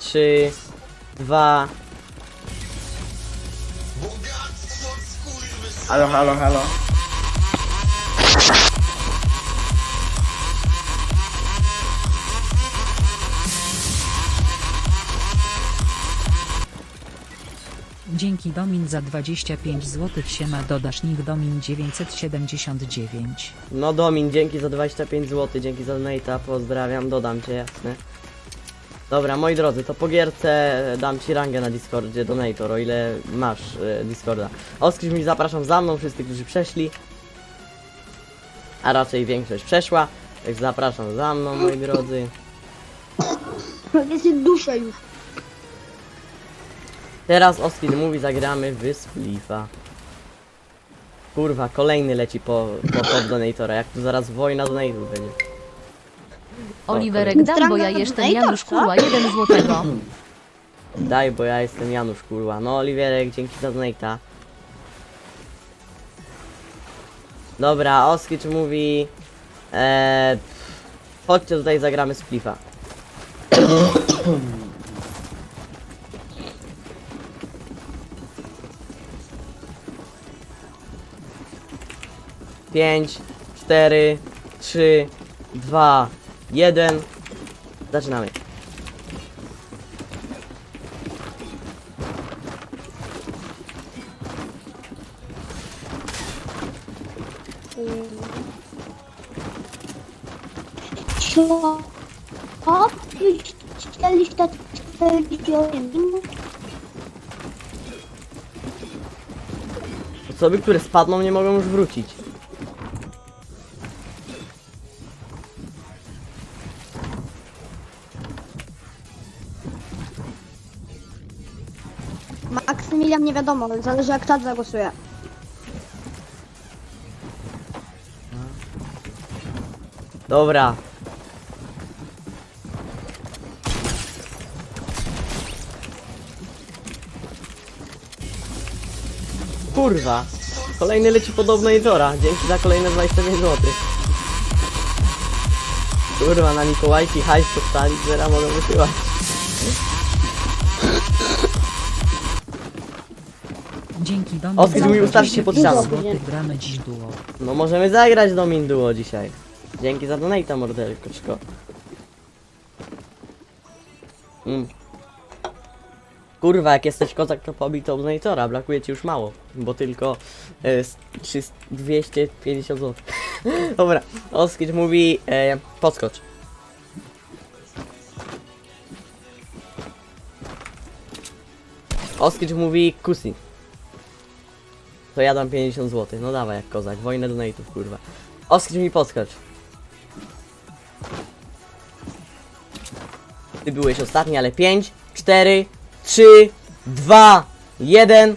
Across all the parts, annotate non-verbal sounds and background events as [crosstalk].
3, 2. Halo, halo, halo. Dzięki Domin za 25 zł siema dodasz nick Domin 979. No Domin, dzięki za 25 zł, dzięki za donate'a, pozdrawiam, dodam cię, jasne. Dobra, moi drodzy, to po gierce dam ci rangę na Discordzie, donator, o ile masz e, Discorda. Oskryż mi zapraszam za mną, wszyscy, którzy przeszli. A raczej większość przeszła, więc zapraszam za mną, moi drodzy. Jest duszę już. Teraz Oskid mówi, zagramy w Splifa. Kurwa, kolejny leci po, po top donatora, jak tu zaraz wojna donatorów będzie. Oliverek dam, bo ja jestem Janusz Kurła, jeden złotego. Daj, bo ja jestem Janusz, kurwa. No, Oliwierek, dzięki za donate'a. Dobra, Oskicz mówi... Eee, chodźcie tutaj, zagramy Splifa. Pięć, cztery, trzy, dwa, jeden. Zaczynamy. Co? O, 448 minut. Osoby, które spadną, nie mogą już wrócić. Wiadomo, zależy jak tak zagłosuje. Dobra. Kurwa. Kolejny leci podobno i Tora. Dzięki za kolejne 25 zł. Kurwa, na Mikołajki hajs dostali, zera mogą wysyłać. Dzięki Domin Oskar, za ustawcie się pod 25 ścianą. złotych gramy dziś duo. No możemy zagrać do Minduo dzisiaj. Dzięki za donate'a, mordelkoczko. Mm. Kurwa, jak jesteś kozak, to pobij to donatora, brakuje ci już mało, bo tylko e, s- 300 250 zł. Dobra, Oskicz mówi, e, podskocz. Oskicz mówi, kusi. To ja dam 50 zł. No dawaj jak kozak. Wojnę donate'ów, kurwa. Oskar mi podskocz. Ty byłeś ostatni, ale 5, 4, 3, 2, 1.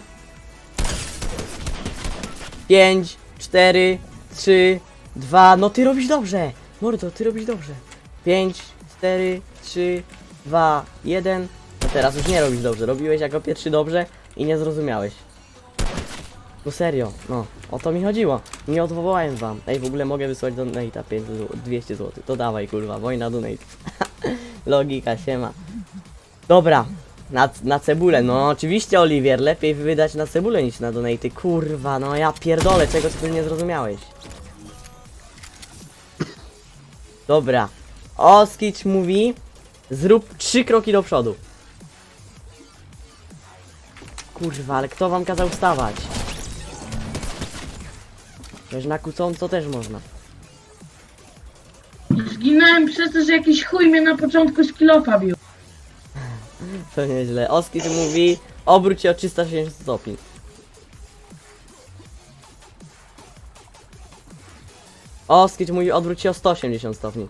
5, 4, 3, 2. No ty robisz dobrze. Mordo, ty robisz dobrze. 5, 4, 3, 2, 1. No teraz już nie robisz dobrze. Robiłeś jako pierwszy dobrze i nie zrozumiałeś. No serio, no, o to mi chodziło. Nie odwołałem wam. Ej, w ogóle mogę wysłać do Nate'a 5 zł, 200 zł. To dawaj, kurwa, wojna do Nate. [laughs] Logika, siema. Dobra, na, na cebulę. No oczywiście, Oliwier, lepiej wydać na cebulę niż na donaty. Kurwa, no ja pierdolę, czego ty nie zrozumiałeś. Dobra. Oskicz mówi, zrób trzy kroki do przodu. Kurwa, ale kto wam kazał wstawać? Wiesz, na kłócąco też można. Zginąłem przez to, że jakiś chuj mnie na początku z kilofa bił. [laughs] To nieźle. Oskit mówi, obróć się o 360 stopni. Oskit mówi, odwróć się o 180 stopni.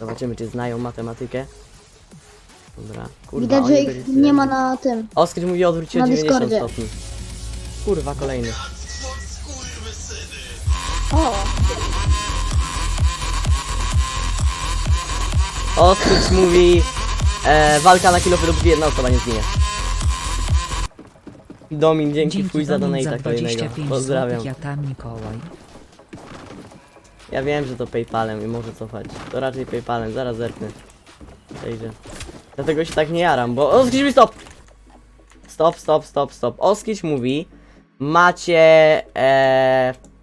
Zobaczymy, czy znają matematykę. Dobra, kurwa, Widać, że ich byli nie ma na tym. Oskit mówi, odwróć się o na 90 Discordzie. stopni. Kurwa, kolejny. O, Oskit mówi, e, walka na kilo lub jedna osoba nie zginie. Domin, dzięki, Dzięki chuj za donate'a kolejnego. 25 Pozdrawiam. ja tam Mikołaj. Ja wiem, że to Paypalem i może cofać. To raczej Paypalem, zaraz zerknę. grze. Dlatego się tak nie jaram, bo... Oskić mi stop! Stop, stop, stop, stop. Oskić mówi, macie... E...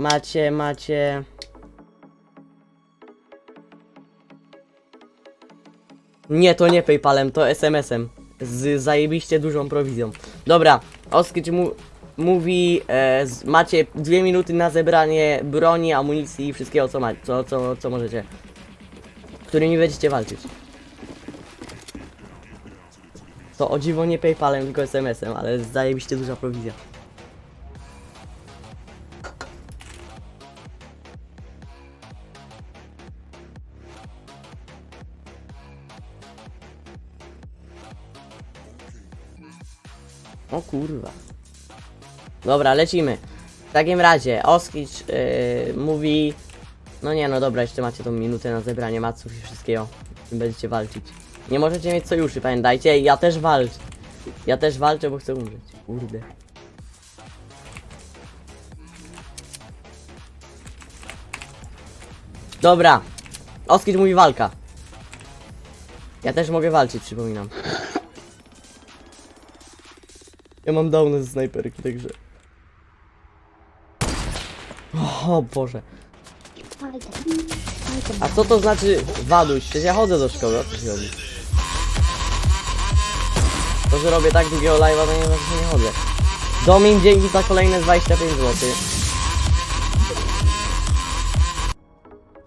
Macie, macie... Nie, to nie Paypalem, to SMS-em. Z zajebiście dużą prowizją. Dobra, Oskić mu mówi, e, z, macie dwie minuty na zebranie broni, amunicji i wszystkiego co, ma, co, co, co możecie. Którymi będziecie walczyć. To o dziwo nie Paypalem, tylko SMS-em, ale zajebiście duża prowizja. O kurwa. Dobra, lecimy. W takim razie, Oskicz yy, mówi... No nie, no dobra, jeszcze macie tą minutę na zebranie maców i wszystkiego. Będziecie walczyć. Nie możecie mieć sojuszy, pamiętajcie, ja też walczę. Ja też walczę, bo chcę umrzeć. Kurde. Dobra. Oskicz mówi walka. Ja też mogę walczyć, przypominam. Ja mam downy ze snajperki, także... O Boże. A co to znaczy waduś? Przecież ja chodzę do szkoły, o co ci chodzi? To, że robię tak długiego live'a, to nie znaczy, że nie chodzę. Domin, dzięki za kolejne 25 zł.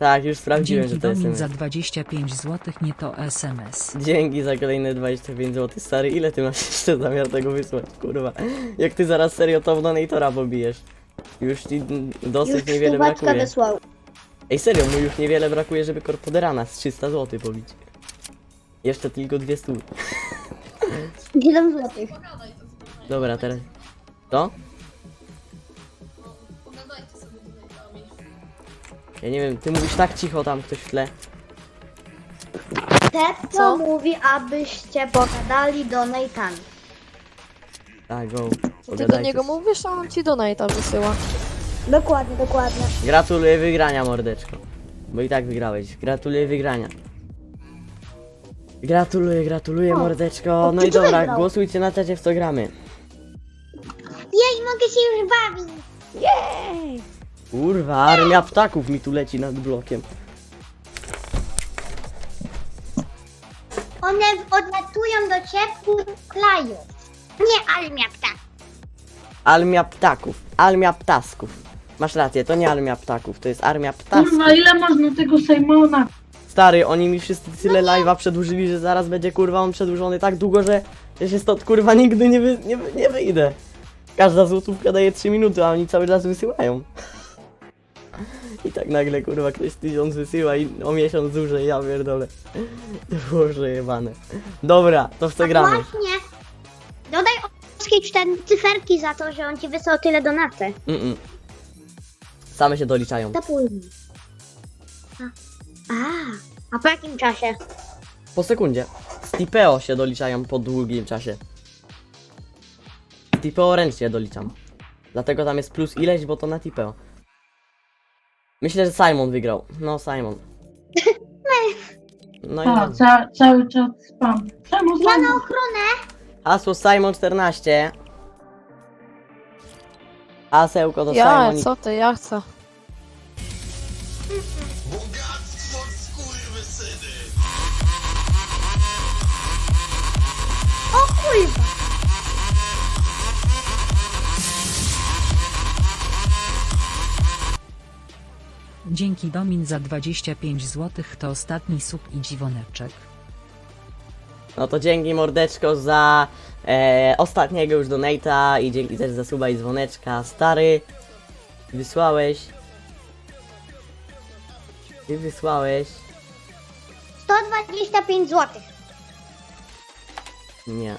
Tak, już sprawdziłem, Dzięki że to jest SMS. za 25 zł, nie to SMS. Dzięki za kolejne 25 zł, stary. Ile ty masz jeszcze zamiar tego wysłać, kurwa? Jak ty zaraz serio to w donatora pobijesz? Już ci dosyć Już niewiele brakuje. wysłał. Ej, serio, mu już niewiele brakuje, żeby Korpoderana z 300 zł pobić. Jeszcze tylko 200. 7 złotych. Dobra, teraz... To? Ja nie wiem, ty mówisz tak cicho tam ktoś w tle. Te, co mówi, abyście pogadali do Nathan. Tak, go. Ty do Pogadajcie. niego mówisz, a on ci donate'a wysyła. Dokładnie, dokładnie. Gratuluję wygrania, mordeczko. Bo i tak wygrałeś. Gratuluję wygrania. Gratuluję, gratuluję, O, mordeczko. No ty i dobra, wygrał? głosujcie na czacie w co gramy. Jej, mogę się już bawić. Kurwa, armia ptaków mi tu leci nad blokiem. One odlatują do ciepłych krajów. Nie armia ptak. Armia ptaków. Armia ptasków. Masz rację, to nie armia ptaków, to jest armia ptasków. Kurwa, ile można tego Simona? Stary, oni mi wszyscy tyle live'a przedłużyli, że zaraz będzie kurwa on przedłużony tak długo, że ja się stąd kurwa nigdy nie, wy, nie, wy- nie wyjdę. Każda złotówka daje 3 minuty, a oni cały czas wysyłają. I tak nagle kurwa ktoś tysiąc wysyła i o miesiąc dłużej, ja pierdolę. Boże jebane. Dobra, to w co gramy? Właśnie. Dodaj Oskiej cztery cyferki za to, że on ci wysłał tyle donaty. Mm -mm. Same się doliczają. To później. A. A. A po jakim czasie? Po sekundzie. Stipeo się doliczają po długim czasie. Tipeo ręcznie doliczam. Dlatego tam jest plus ileś, bo to na Tipeo. Myślę, że Simon wygrał. No, Simon. [laughs] No i dobrze. ca cały czas spam. Czemu Ja na ochronę. Hasło Simon14. Hasełko do Ja, Simon. co ty, ja chcę. Dzięki Domin za 25 zł, to ostatni sub i dziwoneczek. No to dzięki mordeczko za e, ostatniego już donata i dzięki też za suba i dzwoneczka. Stary, wysłałeś. Ty wysłałeś. 125 złotych. Nie.